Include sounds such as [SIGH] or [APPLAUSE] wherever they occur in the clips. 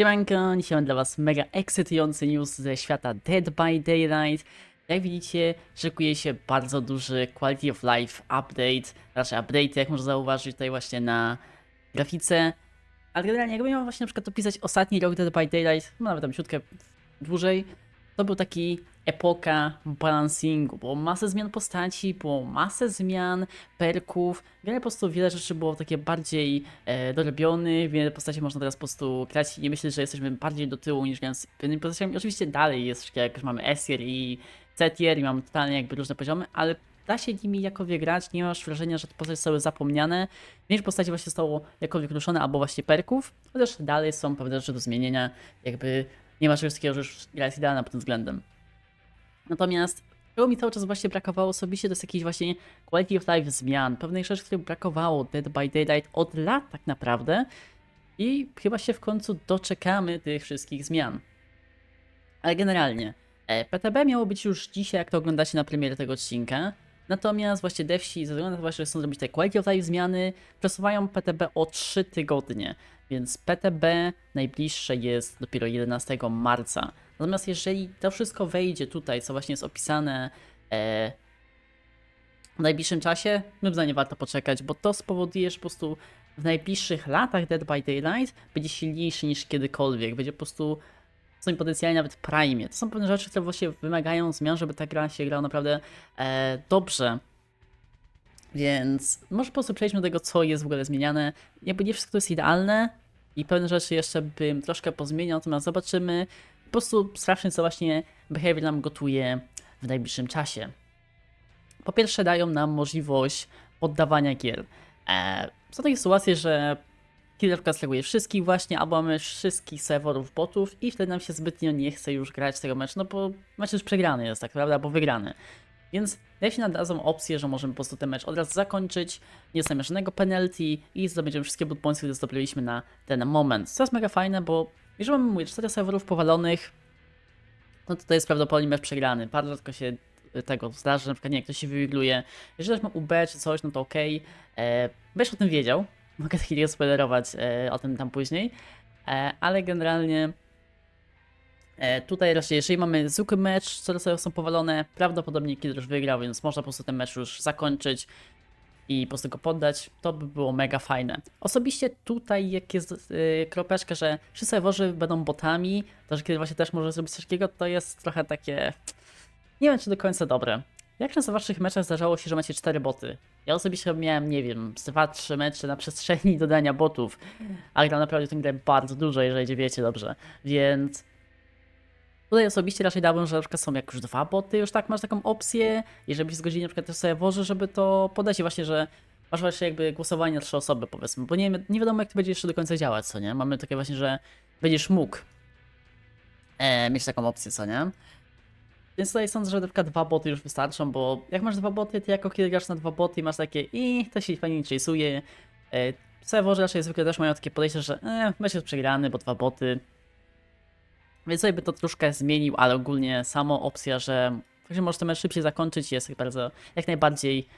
Siemanko, dzisiaj mam dla was mega ekscytujący news ze świata Dead by Daylight. Jak widzicie, szykuje się bardzo duży Quality of Life update, raczej update, jak można zauważyć tutaj właśnie na grafice. Ale generalnie jakbym miał właśnie na przykład opisać ostatni rok Dead by Daylight, no nawet tam ciutkę dłużej, to był taki epoka balancingu. Było masę zmian postaci, było masę zmian perków, wiele po prostu wiele rzeczy było takie bardziej e, dorobionych, wiele postaci można teraz po prostu grać i myślę, że jesteśmy bardziej do tyłu niż grając z innymi postaciami. Oczywiście dalej jest jak już mamy S-tier i C-tier i mamy totalnie jakby różne poziomy, ale da się nimi jakowie grać, nie masz wrażenia, że te postacie zostały zapomniane, większość postaci właśnie zostało jakoś wykluczone albo właśnie perków, chociaż dalej są pewne rzeczy do zmienienia, jakby nie ma czegoś takiego, że już gra jest idealna pod tym względem. Natomiast czego mi cały czas właśnie brakowało osobiście, to jest jakiś właśnie quality of life zmian, pewnych rzeczy, których brakowało Dead by Daylight od lat tak naprawdę i chyba się w końcu doczekamy tych wszystkich zmian. Ale generalnie, e, PTB miało być już dzisiaj, jak to oglądacie na premierę tego odcinka, natomiast właśnie devsi, ze względu na to że chcą zrobić te quality of life zmiany, przesuwają PTB o 3 tygodnie, więc PTB najbliższe jest dopiero 11 marca. Natomiast jeżeli to wszystko wejdzie tutaj, co właśnie jest opisane e, w najbliższym czasie, moim zdaniem warto poczekać, bo to spowoduje, że po prostu w najbliższych latach Dead by Daylight będzie silniejszy niż kiedykolwiek. Będzie po prostu w swoim potencjalnie nawet prime. To są pewne rzeczy, które właśnie wymagają zmian, żeby ta gra się grała naprawdę e, dobrze. Więc może po prostu przejdźmy do tego, co jest w ogóle zmieniane. Jakby nie wszystko jest idealne i pewne rzeczy jeszcze bym troszkę pozmieniał, natomiast zobaczymy. Po prostu sprawdźmy, co właśnie Behavior nam gotuje w najbliższym czasie. Po pierwsze, dają nam możliwość poddawania gier. E, są takie sytuacje, że killerka sleguje wszystkich właśnie, albo mamy wszystkich serwerów botów i wtedy nam się zbytnio nie chce już grać tego meczu, no bo mecz już przegrany jest, tak naprawdę, albo wygrany. Więc jeśli nadadzą opcję, że możemy po prostu ten mecz od razu zakończyć, nie dostaniemy żadnego penalty i zdobędziemy wszystkie boot points, które zdobyliśmy na ten moment. Co jest mega fajne, bo jeżeli mamy mówię, 4 serwerów powalonych, no to to jest prawdopodobnie mecz przegrany. Bardzo rzadko się tego zdarzy, na przykład nie, ktoś się wywigluje. Jeżeli ktoś ma UB czy coś, no to okej. Okay. Będziesz o tym wiedział, mogę chwilę spoilerować e, o tym tam później, e, ale generalnie tutaj raczej, jeżeli mamy zwykły mecz, co serwery są powalone, prawdopodobnie Killer już wygrał, więc można po prostu ten mecz już zakończyć i po prostu go poddać, to by było mega fajne. Osobiście tutaj, jak jest yy, kropeczka, że wszyscy serwerzy będą botami, to że kiedy właśnie też może zrobić coś takiego, to jest trochę takie... Nie wiem, czy do końca dobre. Jak często w waszych meczach zdarzało się, że macie 4 boty? Ja osobiście miałem, nie wiem, z 2-3 mecze na przestrzeni dodania botów, ale gram naprawdę tę grę bardzo dużo, jeżeli wiecie dobrze, więc... Tutaj osobiście raczej dałbym, że na przykład są jak już dwa boty, już tak masz taką opcję i żeby się zgodzili na przykład też sobie woży, żeby to podać i właśnie, że masz właśnie jakby głosowanie na trzy osoby powiedzmy, bo nie, nie wiadomo jak to będzie jeszcze do końca działać, co nie? Mamy takie właśnie, że będziesz mógł e, mieć taką opcję, co nie? Więc tutaj sądzę, że na przykład dwa boty już wystarczą, bo jak masz dwa boty, to jako kiedy grasz na dwa boty i masz takie i to się fajnie nie chase'uje. E, serwerzy raczej zwykle też mają takie podejście, że e, jest przegrany, bo dwa boty. Więc sobie by to troszkę zmienił, ale ogólnie samo opcja, że że możesz ten mecz szybciej zakończyć jest bardzo, jak najbardziej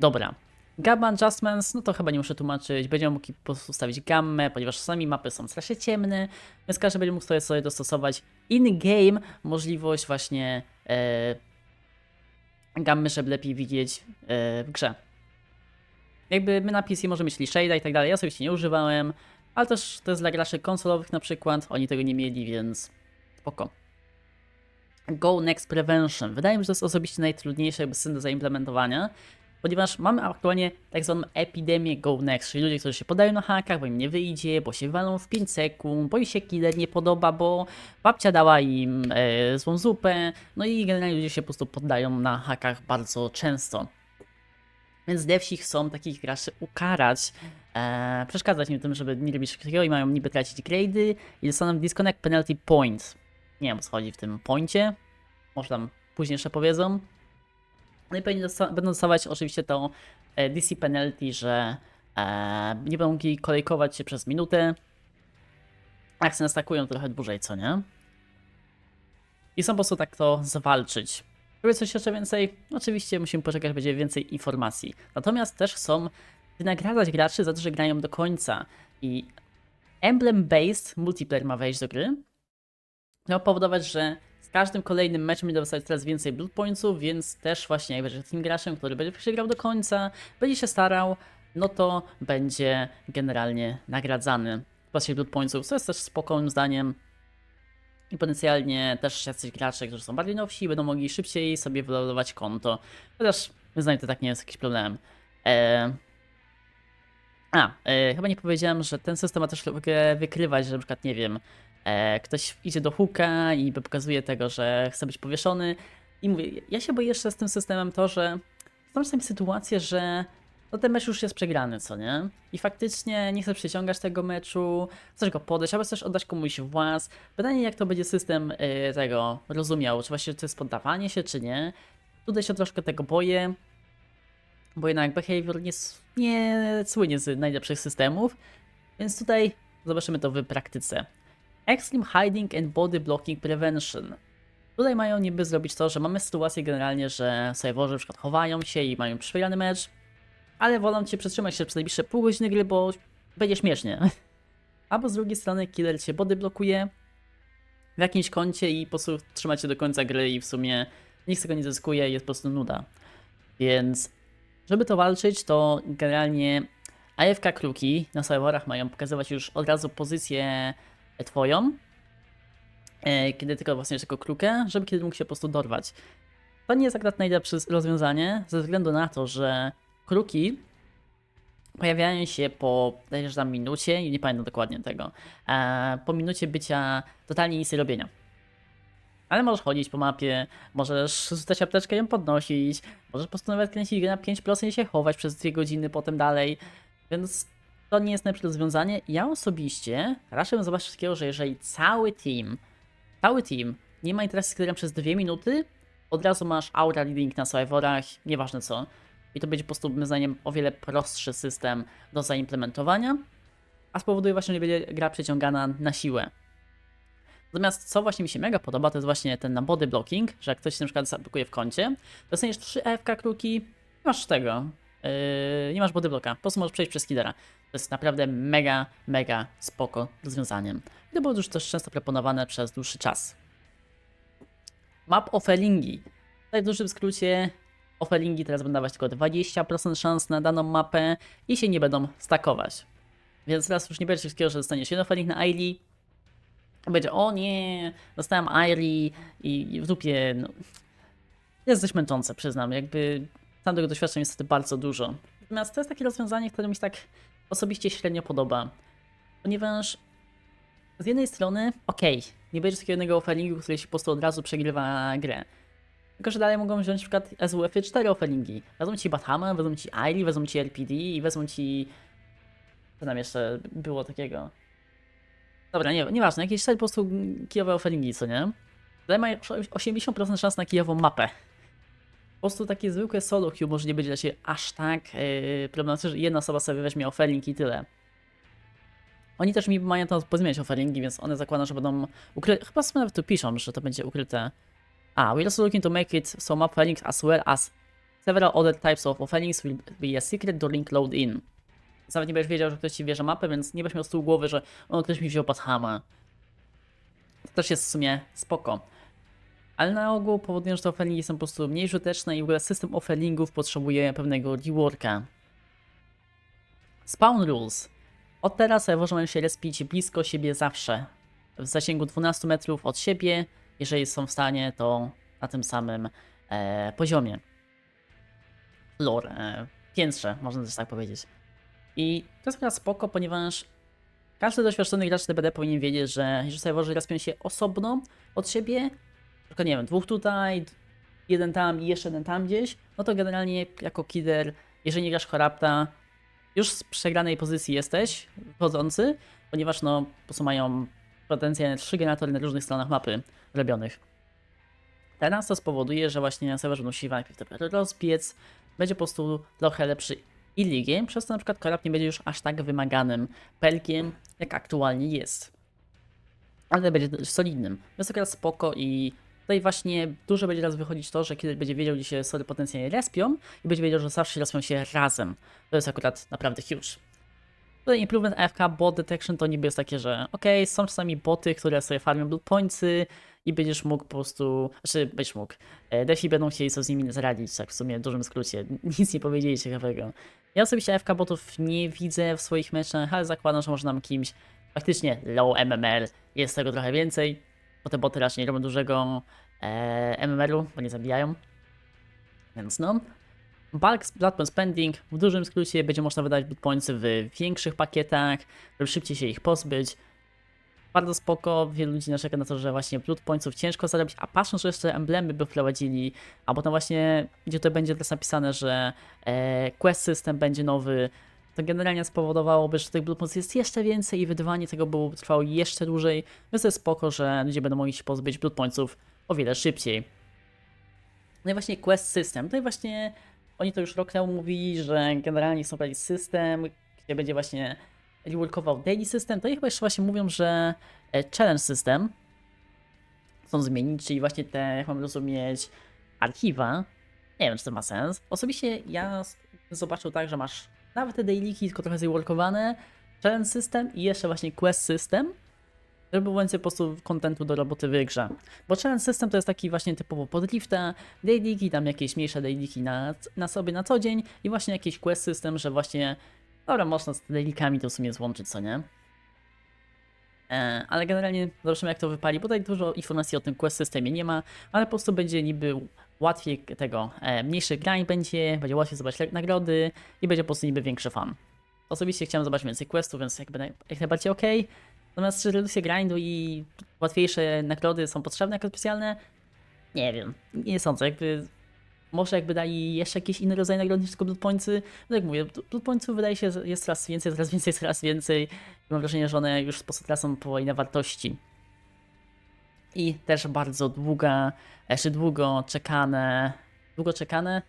dobra. Gamma Adjustments, no to chyba nie muszę tłumaczyć, będziemy mogli po prostu ustawić gammę, ponieważ czasami mapy są strasznie ciemne, więc każdy będzie mógł sobie, sobie dostosować in-game możliwość właśnie e, gammy, żeby lepiej widzieć e, w grze. Jakby my na PC możemy mieć shade'a i tak dalej, ja sobie nie używałem, ale też to jest dla graczy konsolowych na przykład, oni tego nie mieli, więc spoko. Go Next Prevention. Wydaje mi się, że to jest osobiście najtrudniejsze jakby system do zaimplementowania, ponieważ mamy aktualnie tak zwaną epidemię Go Next, czyli ludzie, którzy się podają na hakach, bo im nie wyjdzie, bo się walą w 5 sekund, bo im się killer nie podoba, bo babcia dała im e, złą zupę, no i generalnie ludzie się po prostu poddają na hakach bardzo często. Więc devsi chcą takich graczy ukarać, e, przeszkadzać im tym, żeby nie robić takiego i mają niby tracić grade'y i dostaną disconnect penalty point. Nie wiem co chodzi w tym poincie, może tam później jeszcze powiedzą. No i dosta- będą dostawać oczywiście to e, DC penalty, że e, nie będą mogli kolejkować się przez minutę. Jak się nastakują trochę dłużej, co nie? I są po prostu tak to zawalczyć. Żeby coś jeszcze więcej, oczywiście musimy poczekać, będzie więcej informacji. Natomiast też chcą wynagradzać graczy za to, że grają do końca. I emblem-based multiplayer ma wejść do gry. Ma powodować, że z każdym kolejnym meczem będzie dostawać coraz więcej blood pointsów, więc też właśnie jak będziesz tym graczem, który będzie się grał do końca, będzie się starał, no to będzie generalnie nagradzany w postaci blood pointsów, co jest też spokojnym zdaniem. I potencjalnie też jacyś gracze, którzy są bardziej nowsi, będą mogli szybciej sobie wyloadować konto. Chociaż moim zdaniem to tak nie jest jakiś problem. Eee... A, e, chyba nie powiedziałem, że ten system ma też wykrywać, że na przykład, nie wiem, ktoś idzie do hooka i pokazuje tego, że chce być powieszony. I mówię, ja się boję jeszcze z tym systemem to, że są czasami sytuacje, że no ten mecz już jest przegrany, co nie? I faktycznie nie chcesz przyciągać tego meczu, chcesz go podejść, albo chcesz oddać komuś włas. Pytanie, jak to będzie system e, tego rozumiał, czy właśnie to jest poddawanie się, czy nie. Tutaj się troszkę tego boję, bo jednak behavior nie, nie słynie z najlepszych systemów, więc tutaj zobaczymy to w praktyce. Extreme Hiding and Body Blocking Prevention. Tutaj mają niby zrobić to, że mamy sytuację generalnie, że serwerzy na przykład chowają się i mają przegrany mecz, ale wolą cię przetrzymać się przez najbliższe pół godziny gry, bo będzie śmiesznie. [LAUGHS] Albo z drugiej strony killer cię body blokuje w jakimś kącie i po prostu trzyma cię do końca gry i w sumie nikt z tego nie zyskuje jest po prostu nuda. Więc żeby to walczyć, to generalnie AFK kruki na serwerach mają pokazywać już od razu pozycję twoją, e, kiedy tylko właśnie tylko krukę, żeby kiedy mógł się po prostu dorwać. To nie jest akurat najlepsze rozwiązanie, ze względu na to, że kruki pojawiają się po, że tam minucie, nie pamiętam dokładnie tego, e, po minucie bycia totalnie nic nie robienia. Ale możesz chodzić po mapie, możesz rzucać apteczkę i ją podnosić, możesz po prostu nawet kręcić grę na 5% i się chować przez 2 godziny potem dalej, więc to nie jest najlepsze rozwiązanie. Ja osobiście raczej bym zobaczył takiego, że jeżeli cały team, cały team nie ma interesu z killerem przez 2 minuty, od razu masz aura leading na serwerach, nieważne co. I to będzie po prostu, moim zdaniem, o wiele prostszy system do zaimplementowania, a spowoduje właśnie, że będzie gra przeciągana na siłę. Natomiast co właśnie mi się mega podoba, to jest właśnie ten na body blocking, że jak ktoś się na przykład zablokuje w kącie, dostaniesz 3 AFK kruki, masz tego, nie masz body blocka, po prostu możesz przejść przez killera. To jest naprawdę mega, mega spoko rozwiązaniem. I to było już też często proponowane przez dłuższy czas. Map offeringi. Tutaj w dużym skrócie offeringi teraz będą dawać tylko 20% szans na daną mapę i się nie będą stakować. Więc teraz już nie będzie takiego, że dostaniesz jeden offering na Ailey, będzie o nie, dostałem Ailey i w dupie, no, jest dość męczące, przyznam, jakby tam tego doświadczenia niestety bardzo dużo. Natomiast to jest takie rozwiązanie, które mi się tak osobiście średnio podoba, ponieważ z jednej strony, okej, nie będzie takiego jednego offeringu, który się po prostu od razu przegrywa grę. Tylko, że dalej mogą wziąć na przykład SWF 4 offeringi. Wezmą ci Batama, wezmą ci Ailey, wezmą ci RPD i wezmą ci... Co tam jeszcze było takiego? Dobra, nie, nieważne, jakieś 4 po prostu kijowe offeringi, co nie? Dalej mają 80% szans na kijową mapę. Po prostu takie zwykłe solo queue może nie będzie dla siebie aż tak yy, problematyczne, że jedna osoba sobie weźmie offering i tyle. Oni też mi mają to pozmieniać offeringi, więc one zakładam, że będą ukryte. Chyba sobie nawet tu piszą, że to będzie ukryte. Ah, we're also looking to make it so map offerings as well as several other types of offerings will be a secret during load in. Nawet nie będziesz wiedział, że ktoś ci bierze mapę, więc nie będziesz miał z tyłu głowy, że o, ktoś mi wziął Pathama. To też jest w sumie spoko. Ale na ogół powodują, że te offeringi są po prostu mniej użyteczne i w ogóle system offeringów potrzebuje pewnego reworka. Spawn rules. Od teraz mają się respić blisko siebie zawsze. W zasięgu 12 metrów od siebie, jeżeli są w stanie, to na tym samym e, poziomie. Lore, e, piętrze, można też tak powiedzieć. I to jest chyba spoko, ponieważ każdy doświadczony gracz TBD powinien wiedzieć, że jeżeli serwerzy respią się osobno od siebie, tylko nie wiem, dwóch tutaj, jeden tam i jeszcze jeden tam gdzieś, no to generalnie jako killer, jeżeli nie grasz Horapta, już z przegranej pozycji jesteś wchodzący, ponieważ no po prostu mają potencjalnie trzy generatory na różnych stronach mapy robionych. Teraz to spowoduje, że właśnie serwer musi najpierw te rozbiec, będzie po prostu trochę lepszy illigiem, przez to na przykład korab nie będzie już aż tak wymaganym pelkiem, jak aktualnie jest. Ale będzie solidnym. Jest akurat spoko i tutaj właśnie dużo będzie raz wychodzić to, że kiedy będzie wiedział, gdzie się sory potencjalnie respią i będzie wiedział, że zawsze respią się razem. To jest akurat naprawdę huge. Tutaj Improvement AFK Bot Detection to niby jest takie, że okej, są czasami boty, które sobie farmią blood pointsy i będziesz mógł po prostu, znaczy będziesz mógł, e, defi będą chcieli co z nimi zaradzić, tak w sumie w dużym skrócie, [LAUGHS] nic nie powiedzieli ciekawego. Ja osobiście AFK botów nie widzę w swoich meczach, ale zakładam, że może nam kimś faktycznie low MMR jest tego trochę więcej, bo te boty raczej nie robią dużego e, MMR-u, bo nie zabijają. Więc no. Bulk Point Spending w dużym skrócie będzie można wydać pointsy w większych pakietach, żeby szybciej się ich pozbyć. Bardzo spoko, wielu ludzi narzeka na to, że właśnie blood pointsów ciężko zarobić, a patrząc, że jeszcze emblemy by wprowadzili, albo tam właśnie, gdzie to będzie teraz napisane, że e, quest system będzie nowy, to generalnie spowodowałoby, że tych blood jest jeszcze więcej i wydawanie tego było trwało jeszcze dłużej, więc to jest spoko, że ludzie będą mogli się pozbyć blood o wiele szybciej. No i właśnie quest system, tutaj właśnie oni to już rok temu mówili, że generalnie chcą wprowadzić system, gdzie będzie właśnie reworkował daily system, to i chyba jeszcze właśnie mówią, że e, challenge system chcą zmienić, czyli właśnie te, jak mam rozumieć, archiwa. Nie wiem, czy to ma sens. Osobiście ja zobaczył tak, że masz nawet te dailiki, tylko trochę zreworkowane, challenge system i jeszcze właśnie quest system, żeby było więcej po prostu kontentu do roboty w grze. Bo challenge system to jest taki właśnie typowo pod drifta, dailiki, tam jakieś mniejsze dailiki na, na sobie na co dzień i właśnie jakiś quest system, że właśnie Dobra, można z dailikami to w sumie złączyć, co nie? E, ale generalnie zobaczymy jak to wypali, bo tutaj dużo informacji o tym quest systemie nie ma, ale po prostu będzie niby łatwiej tego, e, mniejszy grind będzie, będzie łatwiej zobaczyć nagrody i będzie po prostu niby większy fan. Osobiście chciałem zobaczyć więcej questów, więc jakby naj, jak najbardziej ok. Natomiast czy redukcja grindu i łatwiejsze nagrody są potrzebne jako specjalne? Nie wiem, nie sądzę, jakby może jakby dali jeszcze jakiś inny rodzaj nagrody niż tylko Blood Pointsy. No jak mówię, Blood Pointsów wydaje się, jest coraz więcej, coraz więcej, coraz więcej. I mam wrażenie, że one już po prostu tracą powoli na wartości. I też bardzo długa, jeszcze długo czekane, długo czekane.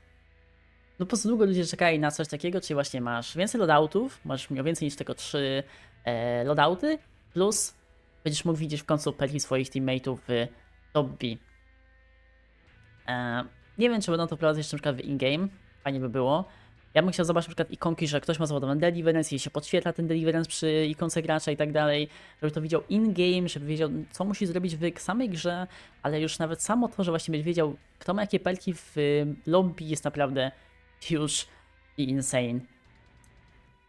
No po prostu długo ludzie czekali na coś takiego, czyli właśnie masz więcej loadoutów, masz miał więcej niż tylko trzy e, loadouty, plus będziesz mógł widzieć w końcu perki swoich teammateów w lobby. E, nie wiem, czy będą to wprowadzać jeszcze na przykład w in-game. Fajnie by było. Ja bym chciał zobaczyć na przykład ikonki, że ktoś ma załadowany deliverance i się podświetla ten deliverance przy ikonce gracza i tak dalej, żeby to widział in-game, żeby wiedział, co musi zrobić w samej grze, ale już nawet samo to, że właśnie będzie wiedział, kto ma jakie pelki w lobby jest naprawdę huge i insane.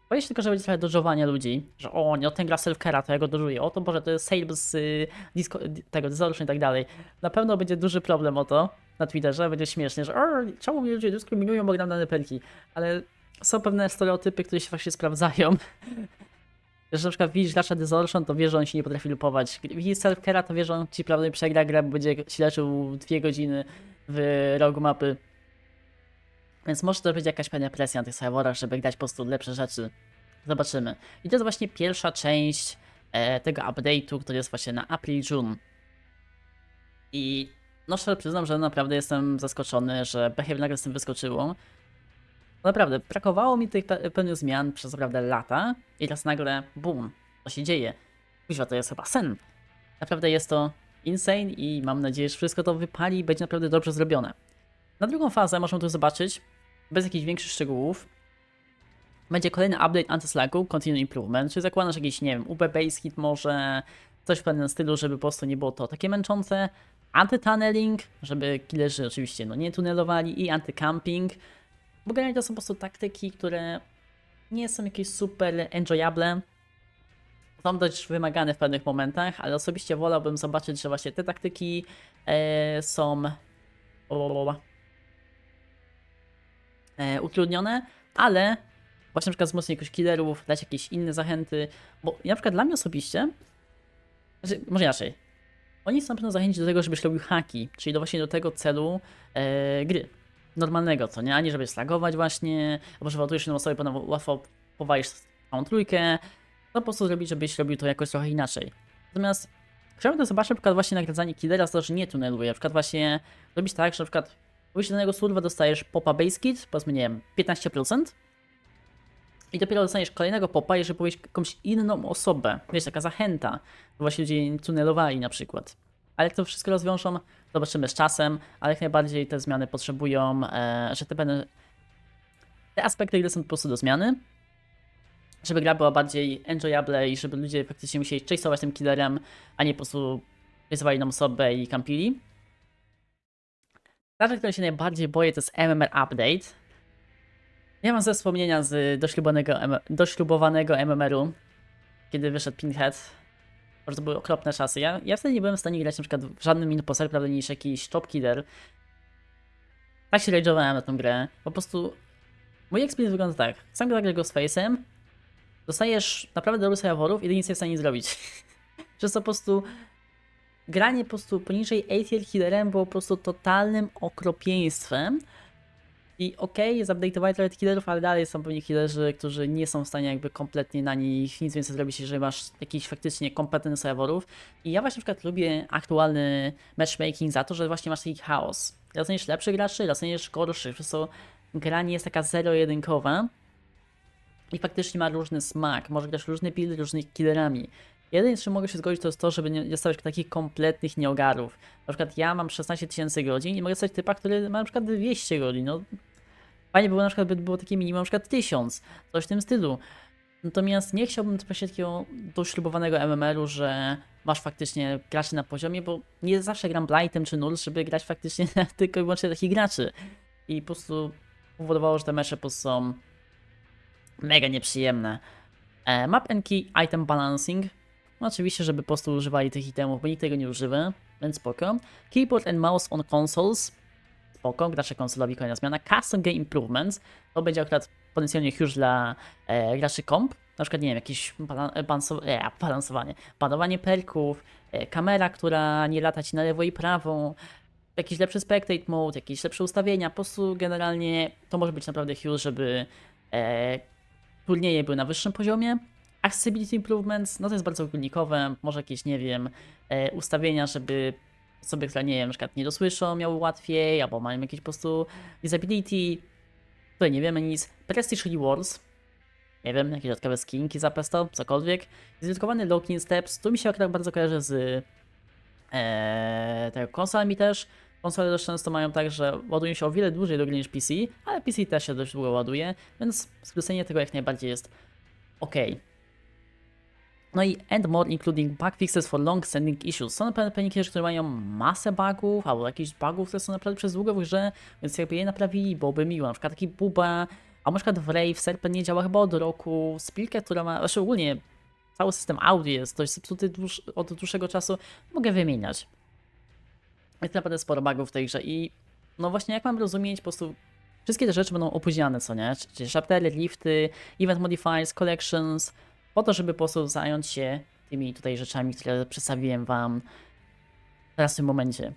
Boję się tylko, że będzie trochę dodżowania ludzi, że o, nie, ten gra self-cara, to ja go dodżuję, o to Boże, to jest sale z y, disco, tego, Distortion i tak dalej. Na pewno będzie duży problem o to na Twitterze, będzie śmiesznie, że o, czemu mnie ludzie dyskryminują, bo gram dane pelki, ale są pewne stereotypy, które się właśnie sprawdzają. [LAUGHS] Że na przykład widzisz gracza Distortion, to wiesz, że on się nie potrafi lupować. Widzisz self-cara, to wiesz, że on ci prawdopodobnie przegra grę, bo będzie się leczył dwie godziny w rogu mapy. Więc może to być jakaś pewna presja na tych serwerach, żeby grać po prostu lepsze rzeczy. Zobaczymy. I to jest właśnie pierwsza część e, tego update'u, który jest właśnie na April-June. I no szczerze przyznam, że naprawdę jestem zaskoczony, że Behavior nagle z tym wyskoczyło. Naprawdę, brakowało mi tych pe- pewnych zmian przez naprawdę lata i teraz nagle, boom, to się dzieje. Kuźwa, to jest chyba sen. Naprawdę jest to insane i mam nadzieję, że wszystko to wypali i będzie naprawdę dobrze zrobione. Na drugą fazę możemy tu zobaczyć, bez jakichś większych szczegółów, będzie kolejny update anti-slacku, Continue Improvement, czyli zakładam, że jakiś, nie wiem, UB Base Hit może, coś w pewnym stylu, żeby po prostu nie było to takie męczące, anty-tunneling, żeby killerzy oczywiście no, nie tunelowali i anty-camping, bo generalnie to są po prostu taktyki, które nie są jakieś super enjoyable, są dość wymagane w pewnych momentach, ale osobiście wolałbym zobaczyć, że właśnie te taktyki e, są e, utrudnione, ale właśnie na przykład wzmocnić jakoś killerów, dać jakieś inne zachęty, bo na przykład dla mnie osobiście, znaczy, może inaczej, oni są na pewno zachęcić do tego, żebyś robił haki, czyli do właśnie do tego celu e, gry. Normalnego, co nie? A nie żeby slagować właśnie, albo że ładujesz jedną osobę, potem łatwo powalisz całą trójkę, to po prostu zrobić, żebyś robił to jakoś trochę inaczej. Natomiast chciałbym to zobaczyć na przykład właśnie nagradzanie killera za to, że nie tuneluje. Na przykład właśnie robić tak, że na przykład wyjść danego surwa dostajesz popa base kit, powiedzmy nie wiem, 15%, i dopiero dostaniesz kolejnego popa, jeżeli powiesz jakąś inną osobę. Wiesz, taka zachęta, właśnie ludzie tunelowali na przykład. Ale jak to wszystko rozwiążą, zobaczymy z czasem, ale jak najbardziej te zmiany potrzebują, e, że te, pewne, te aspekty gry są po prostu do zmiany. żeby gra była bardziej enjoyable i żeby ludzie faktycznie musieli chase'ować tym killerem, a nie po prostu chase'owali nam osobę i kampili. Ta rzecz, której się najbardziej boję, to jest MMR Update. Ja mam ze wspomnienia z doślubowanego, doślubowanego MMR-u, kiedy wyszedł Pinhead. że to były okropne czasy. Ja, ja wtedy nie byłem w stanie grać na przykład w żadnym innym postaci, prawda, niż jakiś top killer. Tak się rage'owałem na tą grę. Po prostu mój experience wygląda tak. Sam gra go z face'em, dostajesz naprawdę dobrych serwerów i nic nie w stanie zrobić. [LAUGHS] Przez to po prostu granie po prostu poniżej ATL killerem było po prostu totalnym okropieństwem. I okej, okay, zupdate'owali trochę killerów, ale dalej są pewnie killerzy, którzy nie są w stanie jakby kompletnie na nich nic więcej zrobić, jeżeli masz jakiś faktycznie kompletny serwerów. I ja właśnie na przykład lubię aktualny matchmaking za to, że właśnie masz taki chaos. Dostaniesz lepszych graczy, dostaniesz gorszych, przez co gra nie jest taka zero-jedynkowa. I faktycznie ma różny smak, może grać różne buildy różnymi killerami. Jedyne, z czym mogę się zgodzić, to jest to, żeby nie dostawać takich kompletnych nieogarów. Na przykład ja mam 16 tysięcy godzin i mogę dostać typa, który ma na przykład 200 godzin. No, fajnie było na przykład, by było takie minimum na przykład 1000, coś w tym stylu. Natomiast nie chciałbym właśnie takiego dośrubowanego MMR-u, że masz faktycznie graczy na poziomie, bo nie zawsze gram Blightem czy Null, żeby grać faktycznie [LAUGHS] tylko i wyłącznie takich graczy. I po prostu powodowało, że te mecze po prostu są mega nieprzyjemne. E, map and key item balancing. No oczywiście, żeby po prostu używali tych itemów, bo nikt tego nie używa, więc spoko. Keyboard and mouse on consoles. Spoko, gracze konsolowi kolejna zmiana. Custom game improvements. To będzie akurat potencjalnie już dla e, graczy komp. Na przykład, nie wiem, jakieś balanso e, balansowanie, panowanie perków, e, kamera, która nie lata ci na lewo i prawo, jakiś lepszy spectate mode, jakieś lepsze ustawienia. Po prostu generalnie to może być naprawdę huge, żeby e, turnieje były na wyższym poziomie. Accessibility improvements, no to jest bardzo ogólnikowe, może jakieś, nie wiem, e, ustawienia, żeby osoby, które, nie wiem, na przykład nie dosłyszą, miały łatwiej, albo mają jakieś po prostu disability. Tutaj nie wiemy nic. Prestige Rewards, nie wiem, jakieś dodatkowe skinki za pesto, cokolwiek. Zdedykowany login steps, tu mi się akurat bardzo kojarzy z e, tego konsolami też. Konsole dość często mają tak, że ładują się o wiele dłużej do gry niż PC, ale PC też się dość długo ładuje, więc skrócenie tego jak najbardziej jest ok. No i and more including bug fixes for long standing issues. Są naprawdę pewnie które mają masę bugów, albo jakichś bugów, które są naprawdę przez długo w grze, więc jakby je naprawili, byłoby miło. Na przykład taki buba, a na przykład w Rave Serpent nie działa chyba od roku, Spilkę, która ma, znaczy ogólnie cały system audio jest dość zepsuty dłuż, od dłuższego czasu, mogę wymieniać. Jest naprawdę sporo bugów w tej grze i no właśnie jak mam rozumieć, po prostu wszystkie te rzeczy będą opóźniane, co nie? Czyli chaptery, lifty, event modifiers, collections, po to, żeby po prostu zająć się tymi tutaj rzeczami, które przedstawiłem wam teraz w tym momencie.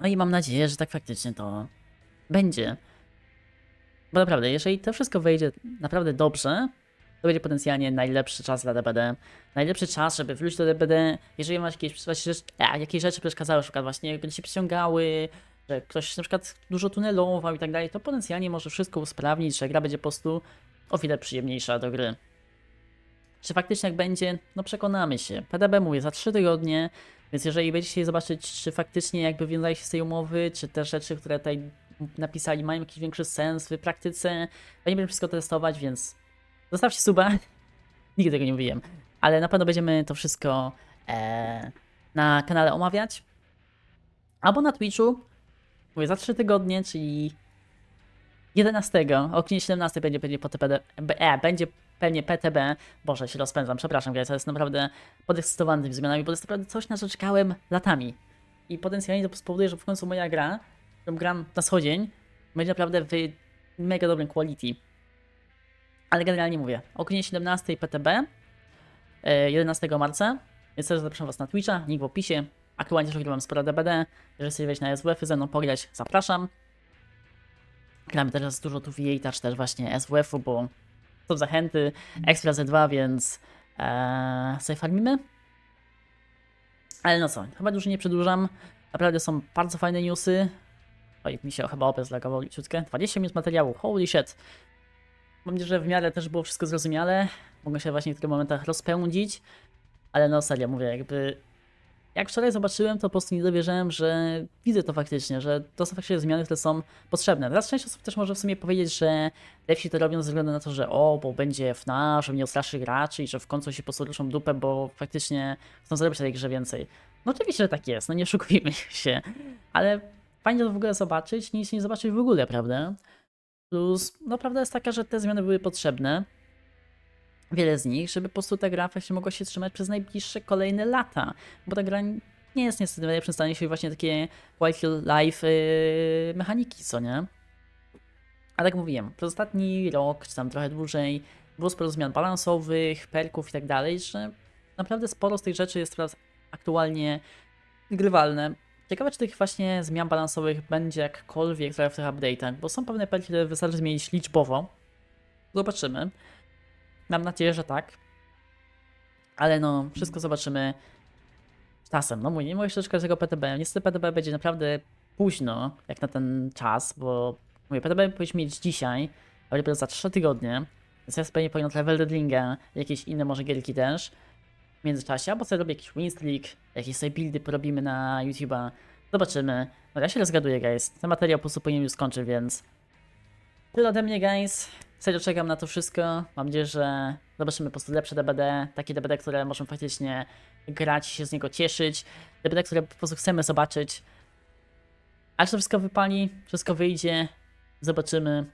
No i mam nadzieję, że tak faktycznie to będzie. Bo naprawdę, jeżeli to wszystko wejdzie naprawdę dobrze, to będzie potencjalnie najlepszy czas dla DBD. Najlepszy czas, żeby wrócić do DBD, jeżeli masz jakieś, rzeczy, jakieś rzeczy przeszkadzały, na przykład właśnie się przyciągały, że ktoś na przykład dużo tunelował i tak dalej, to potencjalnie może wszystko usprawnić, że gra będzie po prostu o wiele przyjemniejsza do gry. Czy faktycznie jak będzie? No przekonamy się. PDB mówię za 3 tygodnie, więc jeżeli będziecie zobaczyć, czy faktycznie jakby wiązali się z tej umowy, czy te rzeczy, które tutaj napisali, mają jakiś większy sens w praktyce, będziemy wszystko testować, więc zostawcie suba. [LAUGHS] Nigdy tego nie mówiłem, ale na pewno będziemy to wszystko e, na kanale omawiać. Albo na Twitchu. Mówię za 3 tygodnie, czyli 11, o godzinie 17 będzie, będzie PTB, e, będzie pewnie PTB, Boże, się rozpędzam, przepraszam, guys, ale jestem naprawdę podekscytowany tymi zmianami, bo to jest naprawdę coś, na co czekałem latami. I potencjalnie to spowoduje, że w końcu moja gra, którą gram na co dzień, będzie naprawdę w mega dobrym quality. Ale generalnie mówię, o godzinie 17 PTB, e, 11 marca, więc też zapraszam Was na Twitcha, link w opisie. Aktualnie też ogrywam sporo DBD, jeżeli chcecie wejść na SWF-y ze mną pograć, zapraszam. Gramy teraz dużo tu VA też właśnie SWF-u, bo są zachęty, Extra Z2, więc ee, sobie farmimy. Ale no co, chyba dużo nie przedłużam. Naprawdę są bardzo fajne newsy. Oj, mi się chyba OBS zlagował leciutkę. 20 minut materiału, holy shit. Mam nadzieję, że w miarę też było wszystko zrozumiale. Mogę się właśnie w niektórych momentach rozpędzić. Ale no serio, mówię, jakby jak wczoraj zobaczyłem, to po prostu nie dowierzałem, że widzę to faktycznie, że to są faktycznie zmiany, które są potrzebne. Teraz część osób też może w sumie powiedzieć, że lepsi to robią ze względu na to, że o, bo będzie FNA, że nie odstraszy graczy i że w końcu się po prostu ruszą dupę, bo faktycznie chcą zrobić tej grze więcej. No oczywiście, że tak jest, no nie oszukujmy [LAUGHS] się, ale fajnie to w ogóle zobaczyć, niż nie zobaczyć w ogóle, prawda? Plus, no prawda jest taka, że te zmiany były potrzebne, wiele z nich, żeby po prostu ta gra się mogła się trzymać przez najbliższe kolejne lata, bo ta gra nie jest niestety najlepszym stanie, jeśli właśnie takie quality life yy, mechaniki, co nie? A tak mówiłem, przez ostatni rok, czy tam trochę dłużej, było sporo zmian balansowych, perków i tak dalej, że naprawdę sporo z tych rzeczy jest teraz aktualnie grywalne. Ciekawe, czy tych właśnie zmian balansowych będzie jakkolwiek w tych update'ach, bo są pewne perki, które wystarczy zmienić liczbowo. Zobaczymy. Mam nadzieję, że tak. Ale no, wszystko zobaczymy czasem. No mówię, nie się doczekać tego PTB. Niestety PTB będzie naprawdę późno, jak na ten czas, bo mówię, PTB powinniśmy mieć dzisiaj, ale dopiero za 3 tygodnie. Więc ja pewnie powinien Level Deadlinga, jakieś inne może gierki też w międzyczasie, albo sobie robię jakiś winstreak, jakieś sobie buildy porobimy na YouTube'a. Zobaczymy. No ja się rozgaduję, guys. Ten materiał po prostu powinien już skończyć, więc tyle ode mnie, guys. Serio czekam na to wszystko. Mam nadzieję, że zobaczymy po prostu lepsze DBD, takie DBD, które możemy faktycznie grać, się z niego cieszyć. DBD, które po prostu chcemy zobaczyć. Ale to wszystko wypali, wszystko wyjdzie, zobaczymy.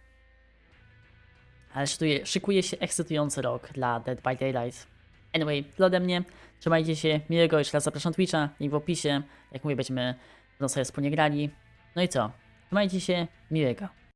Ale szykuje, szykuje się ekscytujący rok dla Dead by Daylight. Anyway, tyle ode mnie. Trzymajcie się, miłego. Jeszcze raz zapraszam Twitcha, link w opisie. Jak mówię, będziemy będą sobie wspólnie grali. No i co? Trzymajcie się, miłego.